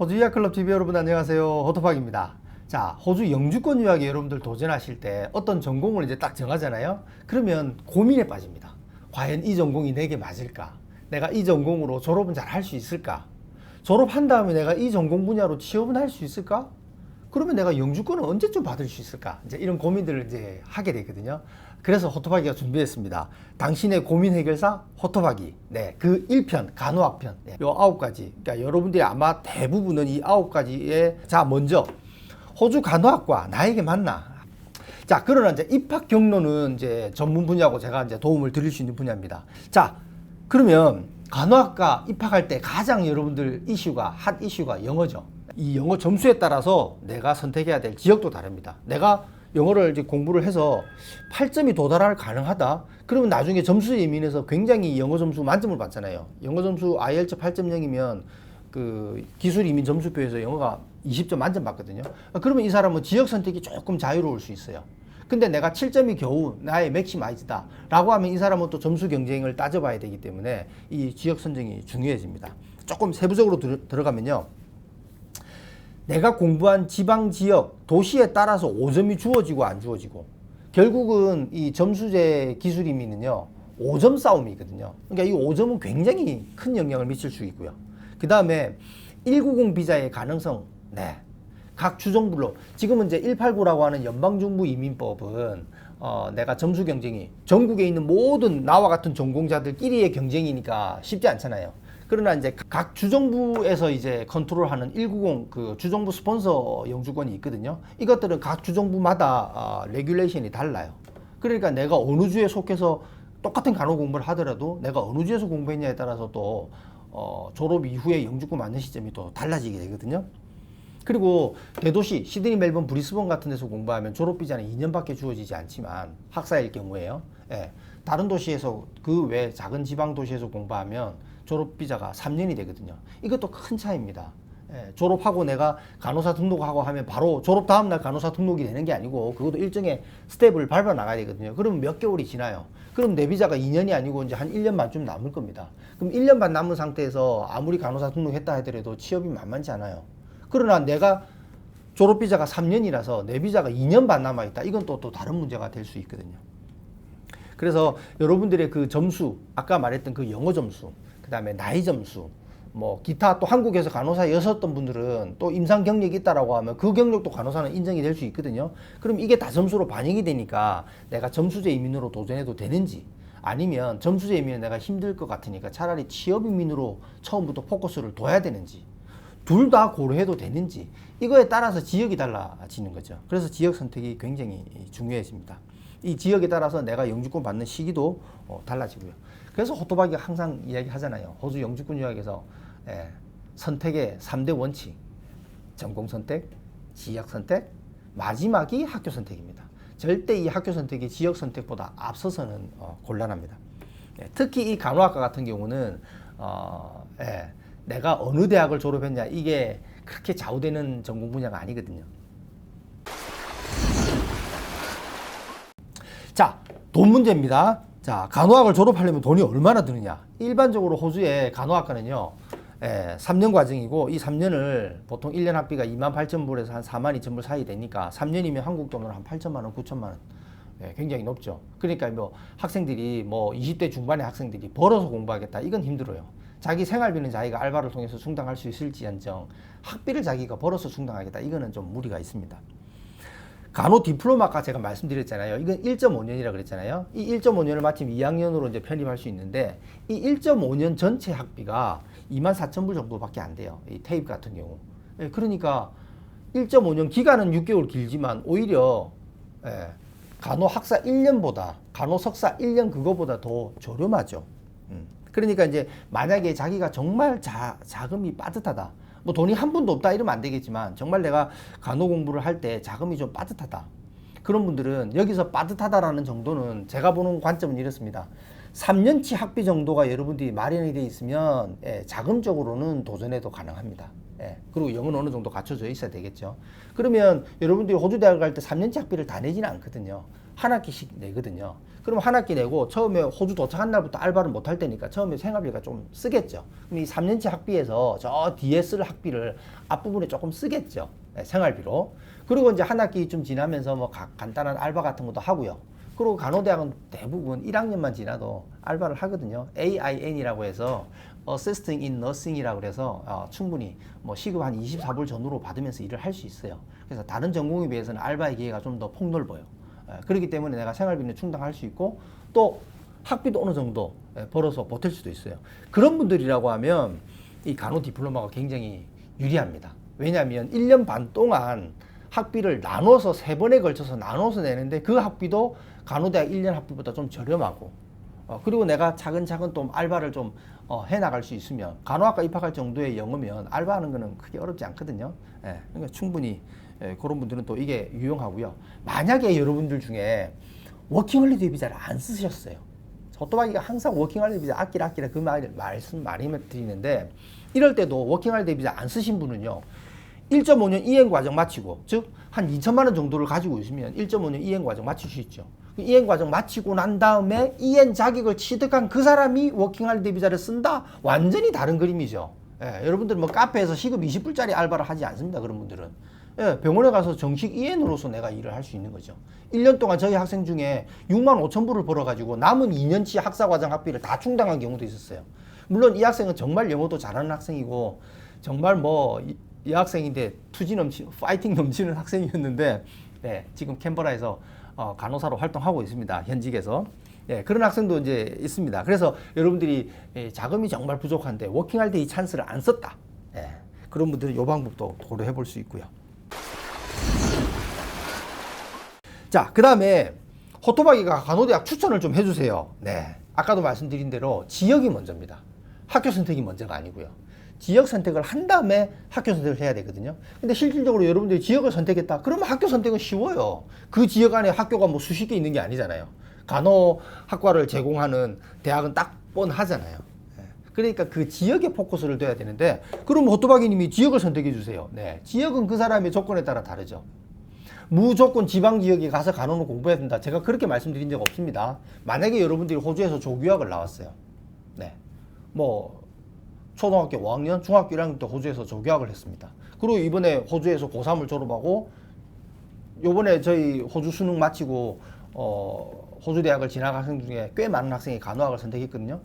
호주 유학클럽 TV 여러분 안녕하세요. 호토박입니다. 자, 호주 영주권 유학에 여러분들 도전하실 때 어떤 전공을 이제 딱 정하잖아요. 그러면 고민에 빠집니다. 과연 이 전공이 내게 맞을까? 내가 이 전공으로 졸업은 잘 할 수 있을까? 졸업한 다음에 내가 이 전공 분야로 취업은 할 수 있을까? 그러면 내가 영주권을 언제쯤 받을 수 있을까? 이제 이런 고민들을 이제 하게 되거든요. 그래서 호토바기가 준비했습니다. 당신의 고민 해결사 호토바기. 네, 그 1편 간호학편. 네, 요 아홉 가지. 그러니까 여러분들이 아마 대부분은 이 아홉 가지에 자 먼저 호주 간호학과 나에게 맞나? 자, 그러나 이제 입학 경로는 이제 전문 분야고 제가 이제 도움을 드릴 수 있는 분야입니다. 자, 그러면 간호학과 입학할 때 가장 여러분들 이슈가 핫 이슈가 영어죠. 이 영어 점수에 따라서 내가 선택해야 될 지역도 다릅니다. 내가 영어를 이제 공부를 해서 8점이 도달할 가능하다. 그러면 나중에 점수 예민해서 굉장히 영어 점수 만점을 받잖아요. 영어 점수 IELTS 8.0이면 그 기술 이민 점수표에서 영어가 20점 만점 받거든요. 그러면 이 사람은 지역 선택이 조금 자유로울 수 있어요. 근데 내가 7점이 겨우 나의 맥시마이즈다 라고 하면 이 사람은 또 점수 경쟁을 따져봐야 되기 때문에 이 지역 선정이 중요해집니다. 조금 세부적으로 들, 들어가면요. 내가 공부한 지방 지역 도시에 따라서 5점이 주어지고 안 주어지고 결국은 이 점수제 기술 이민은요 5점 싸움이거든요. 그러니까 이 5점은 굉장히 큰 영향을 미칠 수 있고요. 그 다음에 190 비자의 가능성, 네. 각 주정부로 지금은 이제 189라고 하는 연방정부 이민법은 어, 내가 점수 경쟁이 전국에 있는 모든 나와 같은 전공자들끼리의 경쟁이니까 쉽지 않잖아요. 그러나 이제 각 주정부에서 이제 컨트롤하는 190 그 주정부 스폰서 영주권이 있거든요. 이것들은 각 주정부마다 어, 레귤레이션이 달라요. 그러니까 내가 어느 주에 속해서 똑같은 간호 공부를 하더라도 내가 어느 주에서 공부했냐에 따라서 또 어, 졸업 이후에 영주권 맞는 시점이 또 달라지게 되거든요. 그리고 대도시 시드니, 멜번, 브리스번 같은 데서 공부하면 졸업 비자는 2년밖에 주어지지 않지만 학사일 경우에요. 예. 다른 도시에서 그 외 작은 지방 도시에서 공부하면 졸업 비자가 3년이 되거든요. 이것도 큰 차이입니다. 예, 졸업하고 내가 간호사 등록하고 하면 바로 졸업 다음 날 간호사 등록이 되는 게 아니고 그것도 일정의 스텝을 밟아 나가야 되거든요. 그러면 몇 개월이 지나요. 그럼 내 비자가 2년이 아니고 이제 한 1년 반쯤 남을 겁니다. 그럼 1년 반 남은 상태에서 아무리 간호사 등록했다 하더라도 취업이 만만치 않아요. 그러나 내가 졸업 비자가 3년이라서 내 비자가 2년 반 남아 있다. 이건 또 또 다른 문제가 될 수 있거든요. 그래서 여러분들의 그 점수, 아까 말했던 그 영어 점수, 그 다음에 나이 점수, 뭐 기타 또 한국에서 간호사였었던 분들은 또 임상 경력이 있다라고 하면 그 경력도 간호사는 인정이 될 수 있거든요. 그럼 이게 다 점수로 반영이 되니까 내가 점수제 이민으로 도전해도 되는지 아니면 점수제 이민은 내가 힘들 것 같으니까 차라리 취업 이민으로 처음부터 포커스를 둬야 되는지 둘 다 고려해도 되는지 이거에 따라서 지역이 달라지는 거죠. 그래서 지역 선택이 굉장히 중요해집니다. 이 지역에 따라서 내가 영주권 받는 시기도 어, 달라지고요. 그래서 호토박이 항상 이야기하잖아요. 호주 영주권 유학에서 예, 선택의 3대 원칙. 전공 선택, 지역 선택, 마지막이 학교 선택입니다. 절대 이 학교 선택이 지역 선택보다 앞서서는 어, 곤란합니다. 예, 특히 이 간호학과 같은 경우는 어, 예, 내가 어느 대학을 졸업했냐 이게 그렇게 좌우되는 전공 분야가 아니거든요. 자, 돈 문제입니다. 자, 간호학을 졸업하려면 돈이 얼마나 드느냐? 일반적으로 호주의 간호학과는요, 예, 3년 과정이고, 이 3년을 보통 1년 학비가 2만 8천 불에서 한 4만 2천 불 사이 되니까, 3년이면 한국 돈으로 한 8천만 원, 9천만 원. 예, 굉장히 높죠. 그러니까 뭐 학생들이 뭐 20대 중반의 학생들이 벌어서 공부하겠다. 이건 힘들어요. 자기 생활비는 자기가 알바를 통해서 충당할 수 있을지언정 학비를 자기가 벌어서 충당하겠다. 이거는 좀 무리가 있습니다. 간호 디플로마 아까 제가 말씀드렸잖아요. 이건 1.5년이라 그랬잖아요. 이 1.5년을 마치면 2학년으로 이제 편입할 수 있는데 이 1.5년 전체 학비가 2만 4천 불 정도밖에 안 돼요. 이 테이프 같은 경우. 예, 그러니까 1.5년 기간은 6개월 길지만 오히려 예, 간호 학사 1년보다 간호 석사 1년 그거보다 더 저렴하죠. 음. 그러니까 이제 만약에 자기가 정말 자, 자금이 빠듯하다. 뭐 돈이 한 푼도 없다 이러면 안 되겠지만 정말 내가 간호 공부를 할 때 자금이 좀 빠듯하다. 그런 분들은 여기서 빠듯하다라는 정도는 제가 보는 관점은 이렇습니다. 3년치 학비 정도가 여러분들이 마련이 돼 있으면 예, 자금적으로는 도전해도 가능합니다. 예, 그리고 영어는 어느 정도 갖춰져 있어야 되겠죠. 그러면 여러분들이 호주 대학을 갈때 3년치 학비를 다 내지는 않거든요. 한 학기씩 내거든요. 그럼 한 학기 내고 처음에 호주 도착한 날부터 알바를 못할 때니까 처음에 생활비가 좀 쓰겠죠. 그럼 이 3년치 학비에서 저 뒤에 쓸 학비를 앞부분에 조금 쓰겠죠. 네, 생활비로. 그리고 이제 한 학기 좀 지나면서 뭐 가- 간단한 알바 같은 것도 하고요. 그리고 간호대학은 대부분 1학년만 지나도 알바를 하거든요. AIN이라고 해서 Assisting in Nursing이라고 그래서 어, 충분히 뭐 시급 한 24불 전후로 받으면서 일을 할 수 있어요. 그래서 다른 전공에 비해서는 알바의 기회가 좀 더 폭넓어요. 예, 그렇기 때문에 내가 생활비는 충당할 수 있고 또 학비도 어느 정도 예, 벌어서 버틸 수도 있어요. 그런 분들이라고 하면 이 간호 디플로마가 굉장히 유리합니다. 왜냐하면 1년 반 동안 학비를 나눠서 세 번에 걸쳐서 나눠서 내는데 그 학비도 간호대학 1년 학비보다 좀 저렴하고 어, 그리고 내가 차근차근 또 알바를 좀 어, 해나갈 수 있으면 간호학과 입학할 정도의 영어면 알바하는 거는 크게 어렵지 않거든요. 예, 그러니까 충분히 예, 그런 분들은 또 이게 유용하고요. 만약에 여러분들 중에 워킹홀리데이 비자를 안 쓰셨어요. 오토바이가 항상 워킹홀리데이 비자 아끼라 아끼라 그 말, 말씀 많이 드리는데 이럴 때도 워킹홀리데이 비자 안 쓰신 분은요. 1.5년 이행 과정 마치고 즉 한 2천만 원 정도를 가지고 있으면 1.5년 이행 과정 마칠 수 있죠. 그 이행 과정 마치고 난 다음에 이행 자격을 취득한 그 사람이 워킹홀리데이 비자를 쓴다. 완전히 다른 그림이죠. 예, 여러분들 뭐 카페에서 시급 20불짜리 알바를 하지 않습니다. 그런 분들은. 예, 병원에 가서 정식 이엔으로서 내가 일을 할 수 있는 거죠. 1년 동안 저희 학생 중에 6만 5천 불을 벌어가지고 남은 2년치 학사과정 학비를 다 충당한 경우도 있었어요. 물론 이 학생은 정말 영어도 잘하는 학생이고 정말 뭐 이 학생인데 투지 넘치, 파이팅 넘치는 학생이었는데 네, 지금 캔버라에서 어, 간호사로 활동하고 있습니다. 현직에서. 예, 그런 학생도 이제 있습니다. 그래서 여러분들이 예, 자금이 정말 부족한데 워킹할 때 이 찬스를 안 썼다. 예, 그런 분들은 이 방법도 고려해 볼 수 있고요. 자, 그 다음에 호토바기가 간호대학 추천을 좀 해주세요. 네. 아까도 말씀드린 대로 지역이 먼저입니다. 학교 선택이 먼저가 아니고요. 지역 선택을 한 다음에 학교 선택을 해야 되거든요. 근데 실질적으로 여러분들이 지역을 선택했다. 그러면 학교 선택은 쉬워요. 그 지역 안에 학교가 뭐 수십 개 있는 게 아니잖아요. 간호학과를 제공하는 대학은 딱 뻔하잖아요. 예. 그러니까 그 지역에 포커스를 둬야 되는데, 그럼 호토바기님이 지역을 선택해 주세요. 네. 지역은 그 사람의 조건에 따라 다르죠. 무조건 지방 지역에 가서 간호를 공부해야 된다. 제가 그렇게 말씀드린 적 없습니다. 만약에 여러분들이 호주에서 조교학을 나왔어요. 네. 뭐 초등학교 5학년, 중학교 1학년 때 호주에서 조교학을 했습니다. 그리고 이번에 호주에서 고3을 졸업하고 요번에 저희 호주 수능 마치고 어 호주 대학을 진학 학생 중에 꽤 많은 학생이 간호학을 선택했거든요.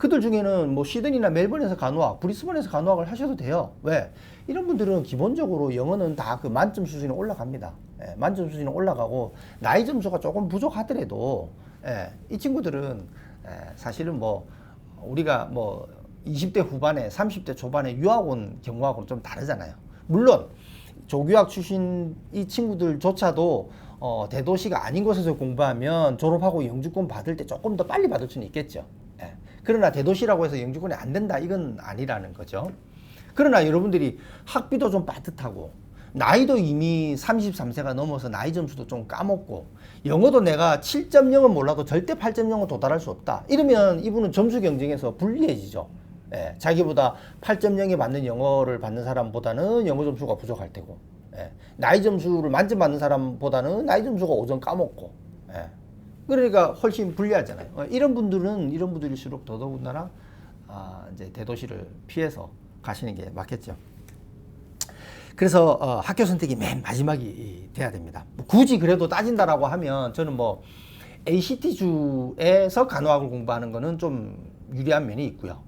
그들 중에는 뭐 시드니나 멜번에서 간호학, 브리스번에서 간호학을 하셔도 돼요. 왜? 이런 분들은 기본적으로 영어는 다 그 만점 수준에 올라갑니다. 예, 만점 수준에 올라가고 나이 점수가 조금 부족하더라도 예, 이 친구들은 예, 사실은 뭐 우리가 뭐 20대 후반에 30대 초반에 유학 온 경우하고는 좀 다르잖아요. 물론 조교학 출신 이 친구들조차도 어, 대도시가 아닌 곳에서 공부하면 졸업하고 영주권 받을 때 조금 더 빨리 받을 수는 있겠죠. 예. 그러나 대도시라고 해서 영주권이 안 된다 이건 아니라는 거죠. 그러나 여러분들이 학비도 좀 빠듯하고 나이도 이미 33세가 넘어서 나이 점수도 좀 까먹고 영어도 내가 7.0은 몰라도 절대 8.0은 도달할 수 없다. 이러면 이분은 점수 경쟁에서 불리해지죠. 예, 자기보다 8.0에 맞는 영어를 받는 사람보다는 영어 점수가 부족할 테고 예, 나이 점수를 만점 받는 사람보다는 나이 점수가 5점 까먹고 예, 그러니까 훨씬 불리하잖아요. 어, 이런 분들은 이런 분들일수록 더더군다나 아, 이제 대도시를 피해서 가시는 게 맞겠죠. 그래서 어, 학교 선택이 맨 마지막이 이, 돼야 됩니다. 뭐 굳이 그래도 따진다라고 하면 저는 뭐 ACT 주에서 간호학을 공부하는 거는 좀 유리한 면이 있고요.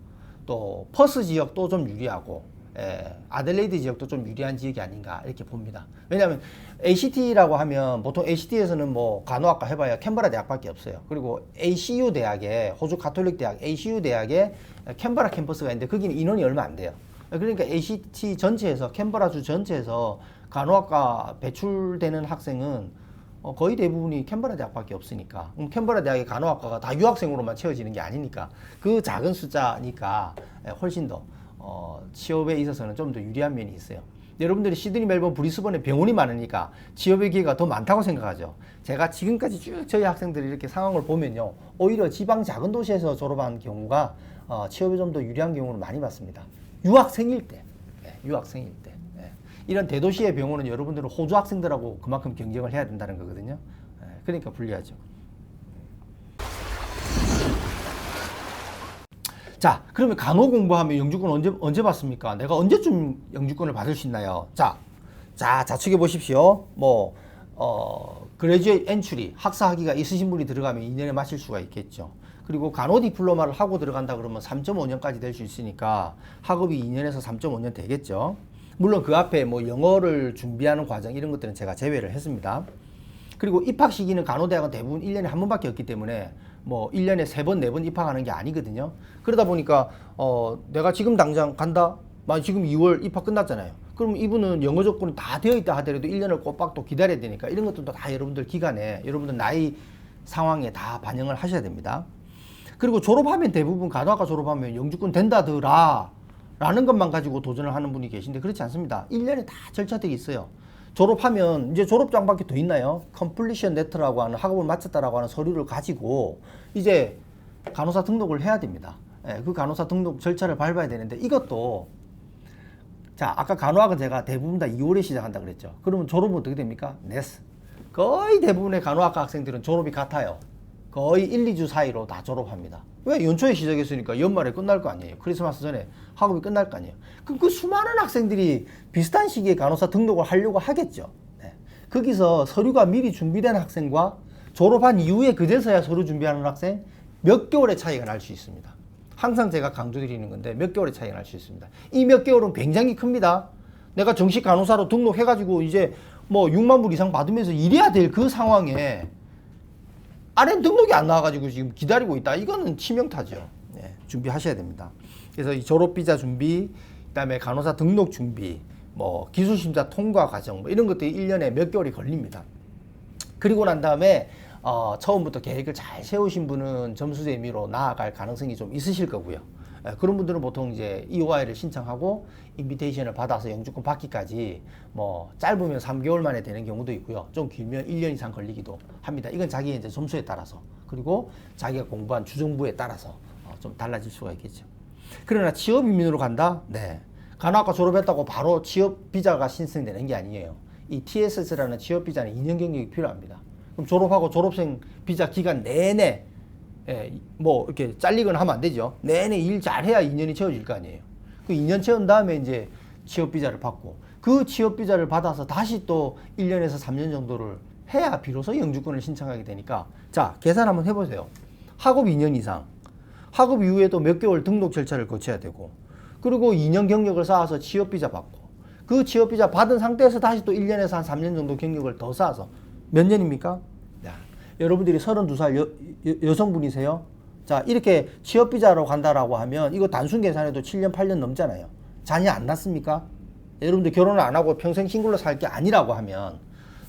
또 퍼스 지역도 좀 유리하고 예, 아들레이드 지역도 좀 유리한 지역이 아닌가 이렇게 봅니다. 왜냐하면 ACT라고 하면 보통 ACT에서는 뭐 간호학과 해봐야 캔버라 대학밖에 없어요. 그리고 ACU 대학에 호주 가톨릭 대학 ACU 대학에 캔버라 캠퍼스가 있는데 거기는 인원이 얼마 안 돼요. 그러니까 ACT 전체에서 캔버라 주 전체에서 간호학과 배출되는 학생은 어, 거의 대부분이 캔버라 대학밖에 없으니까 그럼 캔버라 대학의 간호학과가 다 유학생으로만 채워지는 게 아니니까 그 작은 숫자니까 예, 훨씬 더 어, 취업에 있어서는 좀 더 유리한 면이 있어요. 여러분들이 시드니, 멜번, 브리스번에 병원이 많으니까 취업의 기회가 더 많다고 생각하죠. 제가 지금까지 쭉 저희 학생들이 이렇게 상황을 보면요. 오히려 지방 작은 도시에서 졸업한 경우가 어, 취업에 좀 더 유리한 경우를 많이 봤습니다. 유학생일 때, 예, 유학생일 때. 예. 이런 대도시의 병원은 여러분들은 호주 학생들하고 그만큼 경쟁을 해야 된다는 거거든요. 예, 그러니까 불리하죠. 자, 그러면 간호 공부하면 영주권 언제 언제 받습니까? 내가 언제쯤 영주권을 받을 수 있나요? 자, 자 자축해 보십시오. 뭐 어, 그레듀에이트 엔츄리 학사 학위가 있으신 분이 들어가면 2년에 마실 수가 있겠죠. 그리고 간호 디플로마를 하고 들어간다 그러면 3.5년까지 될 수 있으니까 학업이 2년에서 3.5년 되겠죠. 물론 그 앞에 뭐 영어를 준비하는 과정 이런 것들은 제가 제외를 했습니다. 그리고 입학 시기는 간호대학은 대부분 1년에 한 번밖에 없기 때문에 뭐 1년에 세 번, 네번 입학하는 게 아니거든요. 그러다 보니까 어 내가 지금 당장 간다. 만 지금 2월 입학 끝났잖아요. 그럼 이분은 영어 조건이 다 되어 있다 하더라도 1년을 꼬박 또 기다려야 되니까 이런 것들도 다 여러분들 기간에 여러분들 나이 상황에 다 반영을 하셔야 됩니다. 그리고 졸업하면 대부분 간호학과 졸업하면 영주권 된다더라 라는 것만 가지고 도전을 하는 분이 계신데 그렇지 않습니다. 1년에 다 절차들이 있어요. 졸업하면 이제 졸업장밖에 더 있나요? 컴플리션 레터라고 하는 학업을 마쳤다라고 하는 서류를 가지고 이제 간호사 등록을 해야 됩니다. 예, 그 간호사 등록 절차를 밟아야 되는데 이것도 자 아까 간호학은 제가 대부분 다 2월에 시작한다 그랬죠. 그러면 졸업은 어떻게 됩니까? 네스. 거의 대부분의 간호학과 학생들은 졸업이 같아요. 거의 1, 2주 사이로 다 졸업합니다. 왜? 연초에 시작했으니까 연말에 끝날 거 아니에요. 크리스마스 전에 학업이 끝날 거 아니에요. 그럼 그 수많은 학생들이 비슷한 시기에 간호사 등록을 하려고 하겠죠. 네. 거기서 서류가 미리 준비된 학생과 졸업한 이후에 그제서야 서류 준비하는 학생 몇 개월의 차이가 날 수 있습니다. 항상 제가 강조드리는 건데 몇 개월의 차이가 날 수 있습니다. 이 몇 개월은 굉장히 큽니다. 내가 정식 간호사로 등록해가지고 이제 뭐 6만 불 이상 받으면서 일해야 될 그 상황에 아래 등록이 안 나와가지고 지금 기다리고 있다. 이거는 치명타죠. 네, 준비하셔야 됩니다. 그래서 이 졸업 비자 준비, 그다음에 간호사 등록 준비, 뭐 기술 심사 통과 과정 뭐 이런 것들이 1년에 몇 개월이 걸립니다. 그리고 난 다음에 어, 처음부터 계획을 잘 세우신 분은 점수 대미로 나아갈 가능성이 좀 있으실 거고요. 예, 그런 분들은 보통 이제 EOI를 신청하고 인비테이션을 받아서 영주권 받기까지 뭐 짧으면 3개월 만에 되는 경우도 있고요. 좀 길면 1년 이상 걸리기도 합니다. 이건 자기의 이제 점수에 따라서 그리고 자기가 공부한 주정부에 따라서 어, 좀 달라질 수가 있겠죠. 그러나 취업 이민으로 간다? 네. 간호학과 졸업했다고 바로 취업 비자가 신청되는 게 아니에요. 이 TSS라는 취업 비자는 2년 경력이 필요합니다. 그럼 졸업하고 졸업생 비자 기간 내내 예, 뭐 이렇게 잘리거나 하면 안 되죠. 내내 일 잘해야 2년이 채워질 거 아니에요. 그 2년 채운 다음에 이제 취업 비자를 받고 그 취업 비자를 받아서 다시 또 1년에서 3년 정도를 해야 비로소 영주권을 신청하게 되니까 자, 계산 한번 해 보세요. 학업 2년 이상. 학업 이후에도 몇 개월 등록 절차를 거쳐야 되고 그리고 2년 경력을 쌓아서 취업 비자 받고 그 취업 비자 받은 상태에서 다시 또 1년에서 한 3년 정도 경력을 더 쌓아서 몇 년입니까? 야, 여러분들이 32살 여, 여, 여성분이세요? 자, 이렇게 취업 비자로 간다라고 하면 이거 단순 계산해도 7년, 8년 넘잖아요. 자녀 안 낳습니까? 여러분들 결혼을 안 하고 평생 싱글로 살 게 아니라고 하면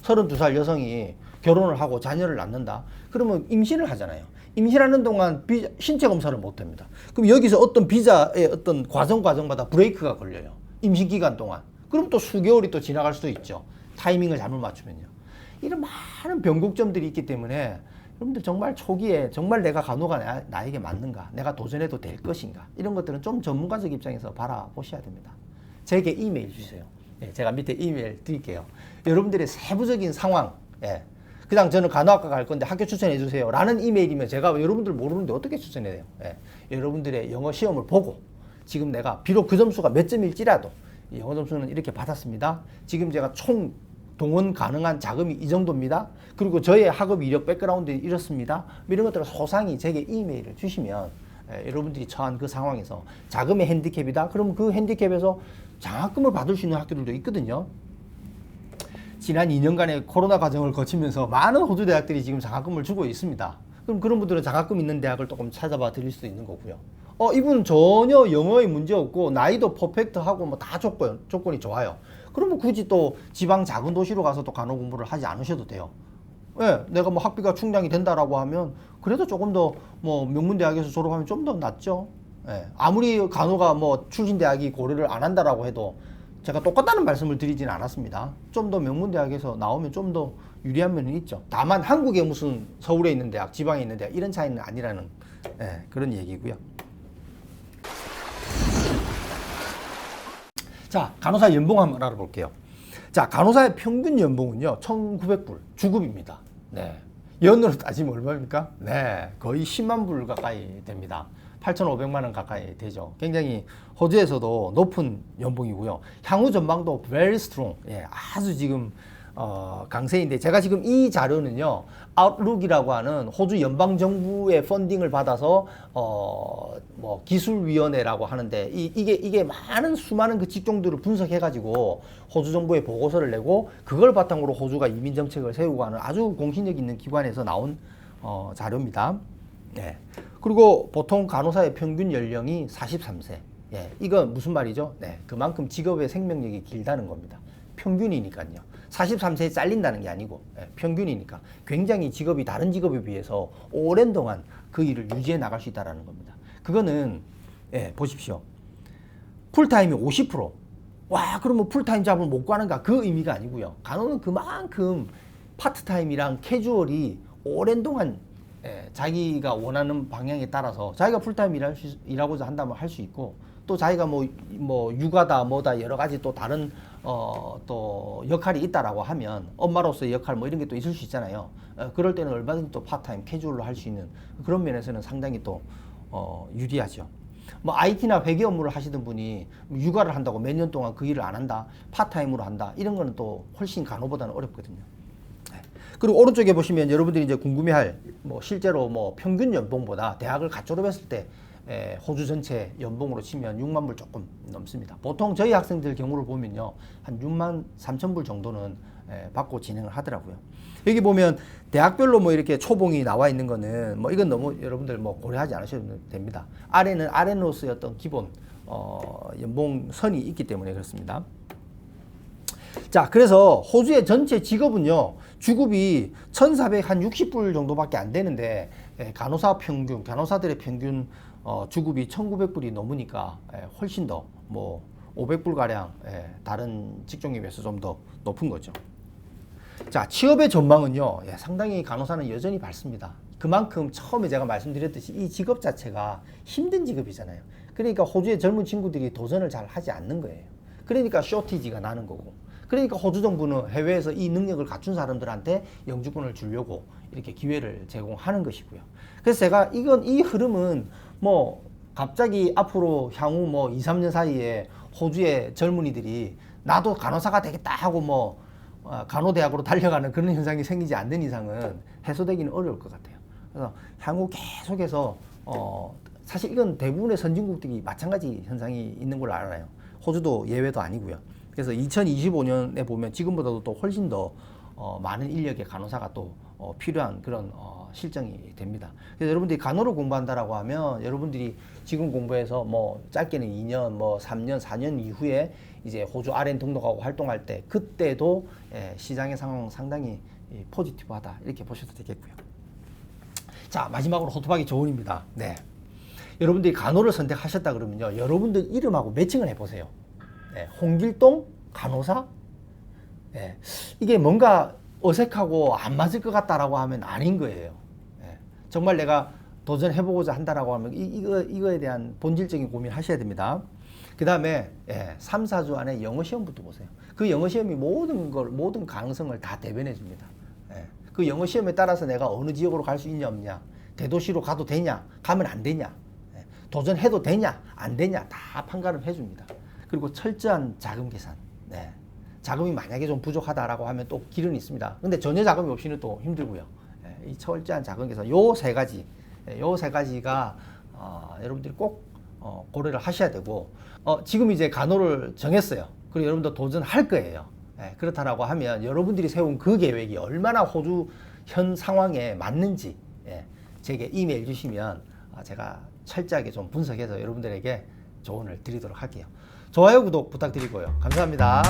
32살 여성이 결혼을 하고 자녀를 낳는다. 그러면 임신을 하잖아요. 임신하는 동안 비, 신체 검사를 못 합니다. 그럼 여기서 어떤 비자의 어떤 과정 과정마다 브레이크가 걸려요. 임신 기간 동안. 그럼 또 수개월이 또 지나갈 수도 있죠. 타이밍을 잘못 맞추면요. 이런 많은 변곡점들이 있기 때문에 여러분들 정말 초기에 정말 내가 간호가 나, 에게 맞는가, 내가 도전해도 될 것인가 이런 것들은 좀 전문가적 입장에서 바라보셔야 됩니다. 제게 이메일 주세요. 예, 제가 밑에 이메일 드릴게요. 여러분들의 세부적인 상황, 예, 그냥 저는 간호학과 갈 건데 학교 추천해 주세요. 라는 이메일이면 제가 여러분들 모르는데 어떻게 추천해야 돼요? 예, 여러분들의 영어 시험을 보고 지금 내가 비록 그 점수가 몇 점일지라도 이 영어 점수는 이렇게 받았습니다. 지금 제가 총 동원 가능한 자금이 이 정도입니다. 그리고 저의 학업 이력 백그라운드 이렇습니다. 이런 것들을 소상히 제게 이메일을 주시면 에, 여러분들이 처한 그 상황에서 자금의 핸디캡이다. 그러면 그 핸디캡에서 장학금을 받을 수 있는 학교들도 있거든요. 지난 2년간의 코로나 과정을 거치면서 많은 호주 대학들이 지금 장학금을 주고 있습니다. 그럼 그런 분들은 장학금 있는 대학을 조금 찾아봐 드릴 수도 있는 거고요. 어, 이분은 전혀 영어에 문제 없고 나이도 퍼펙트하고 뭐 다 조건 조건이 좋아요. 그러면 굳이 또 지방 작은 도시로 가서 또 간호 공부를 하지 않으셔도 돼요. 예, 내가 뭐 학비가 충당이 된다라고 하면 그래도 조금 더 뭐 명문 대학에서 졸업하면 좀 더 낫죠. 예, 아무리 간호가 뭐 출신 대학이 고려를 안 한다라고 해도 제가 똑같다는 말씀을 드리지는 않았습니다. 좀 더 명문 대학에서 나오면 좀 더 유리한 면은 있죠. 다만 한국에 무슨 서울에 있는 대학, 지방에 있는 대학 이런 차이는 아니라는 예, 그런 얘기고요. 자, 간호사 연봉 한번 알아볼게요. 자, 간호사의 평균 연봉은요, 1,900불, 주급입니다. 네. 연으로 따지면 얼마입니까? 네, 거의 10만 불 가까이 됩니다. 8,500만 원 가까이 되죠. 굉장히 호주에서도 높은 연봉이고요. 향후 전망도 very strong. 예, 아주 지금 어, 강세인데 제가 지금 이 자료는요 아웃룩이라고 하는 호주 연방 정부의 펀딩을 받아서 어, 뭐 기술위원회라고 하는데 이, 이게 이게 많은 수많은 그 직종들을 분석해 가지고 호주 정부에 보고서를 내고 그걸 바탕으로 호주가 이민 정책을 세우고 하는 아주 공신력 있는 기관에서 나온 어, 자료입니다. 네. 그리고 보통 간호사의 평균 연령이 43세. 예, 이건 무슨 말이죠? 네, 그만큼 직업의 생명력이 길다는 겁니다. 평균이니까요. 43세에 잘린다는 게 아니고 예, 평균이니까 굉장히 직업이 다른 직업에 비해서 오랜 동안 그 일을 유지해 나갈 수 있다는 겁니다. 그거는 예, 보십시오. 풀타임이 50%. 와, 그러면 풀타임 잡을 못 구하는가? 그 의미가 아니고요. 간호는 그만큼 파트타임이랑 캐주얼이 오랜 동안 예, 자기가 원하는 방향에 따라서 자기가 풀타임 일하고자 한다면 할 수 있고 또 자기가 뭐, 뭐 육아다 뭐다 여러 가지 또 다른 어, 또 역할이 있다라고 하면 엄마로서의 역할 뭐 이런 게 또 있을 수 있잖아요. 어, 그럴 때는 얼마든지 또 파트타임 캐주얼로 할 수 있는 그런 면에서는 상당히 또 어, 유리하죠. 뭐 IT나 회계 업무를 하시던 분이 뭐 육아를 한다고 몇 년 동안 그 일을 안 한다, 파트타임으로 한다 이런 거는 또 훨씬 간호보다는 어렵거든요. 네. 그리고 오른쪽에 보시면 여러분들이 이제 궁금해할 뭐 실제로 뭐 평균 연봉보다 대학을 갓 졸업했을 때 에, 호주 전체 연봉으로 치면 6만 불 조금 넘습니다. 보통 저희 학생들 경우를 보면요 한 6만 3천 불 정도는 에, 받고 진행을 하더라고요. 여기 보면 대학별로 뭐 이렇게 초봉이 나와 있는 거는 뭐 이건 너무 여러분들 뭐 고려하지 않으셔도 됩니다. 아래는 아래노스의 어떤 기본 어, 연봉 선이 있기 때문에 그렇습니다. 자, 그래서 호주의 전체 직업은요, 주급이 1,400한 60불 정도밖에 안 되는데, 예, 간호사 평균, 간호사들의 평균 어, 주급이 1,900불이 넘으니까 예, 훨씬 더 뭐 500불 가량 예, 다른 직종에 비해서 좀 더 높은 거죠. 자, 취업의 전망은요, 예, 상당히 간호사는 여전히 밝습니다. 그만큼 처음에 제가 말씀드렸듯이 이 직업 자체가 힘든 직업이잖아요. 그러니까 호주의 젊은 친구들이 도전을 잘 하지 않는 거예요. 그러니까 쇼티지가 나는 거고. 그러니까 호주 정부는 해외에서 이 능력을 갖춘 사람들한테 영주권을 주려고 이렇게 기회를 제공하는 것이고요. 그래서 제가 이건 이 흐름은 뭐 갑자기 앞으로 향후 뭐 2, 3년 사이에 호주의 젊은이들이 나도 간호사가 되겠다 하고 뭐 어, 간호대학으로 달려가는 그런 현상이 생기지 않는 이상은 해소되기는 어려울 것 같아요. 그래서 향후 계속해서 어 사실 이건 대부분의 선진국들이 마찬가지 현상이 있는 걸로 알아요. 호주도 예외도 아니고요. 그래서 2025년에 보면 지금보다도 또 훨씬 더 어, 많은 인력의 간호사가 또 어, 필요한 그런 어, 실정이 됩니다. 그래서 여러분들이 간호를 공부한다라고 하면 여러분들이 지금 공부해서 뭐 짧게는 2년, 뭐 3년, 4년 이후에 이제 호주 RN 등록하고 활동할 때 그때도 예, 시장의 상황 상당히 예, 포지티브하다 이렇게 보셔도 되겠고요. 자 마지막으로 호토박이 조언입니다. 네. 여러분들이 간호를 선택하셨다 그러면요, 여러분들 이름하고 매칭을 해보세요. 네, 홍길동 간호사. 네, 이게 뭔가 어색하고 안 맞을 것 같다라고 하면 아닌 거예요. 네, 정말 내가 도전해보고자 한다라고 하면 이, 이거 이거에 대한 본질적인 고민을 하셔야 됩니다. 그 다음에 예, 3, 4주 안에 영어 시험부터 보세요. 그 영어 시험이 모든 걸 모든 가능성을 다 대변해 줍니다. 예, 그 영어 시험에 따라서 내가 어느 지역으로 갈 수 있냐 없냐, 대도시로 가도 되냐, 가면 안 되냐, 예, 도전해도 되냐, 안 되냐 다 판가름 해 줍니다. 그리고 철저한 자금 계산. 네. 자금이 만약에 좀 부족하다라고 하면 또 길은 있습니다. 근데 전혀 자금이 없이는 또 힘들고요. 예, 이 철저한 자금 계산, 요 세 가지, 예, 요세 가지가 어, 여러분들이 꼭 어, 고려를 하셔야 되고 어, 지금 이제 간호를 정했어요. 그리고 여러분도 도전할 거예요. 예, 그렇다라고 하면 여러분들이 세운 그 계획이 얼마나 호주 현 상황에 맞는지 예, 제게 이메일 주시면 아, 제가 철저하게 좀 분석해서 여러분들에게 조언을 드리도록 할게요. 좋아요, 구독 부탁드리고요. 감사합니다.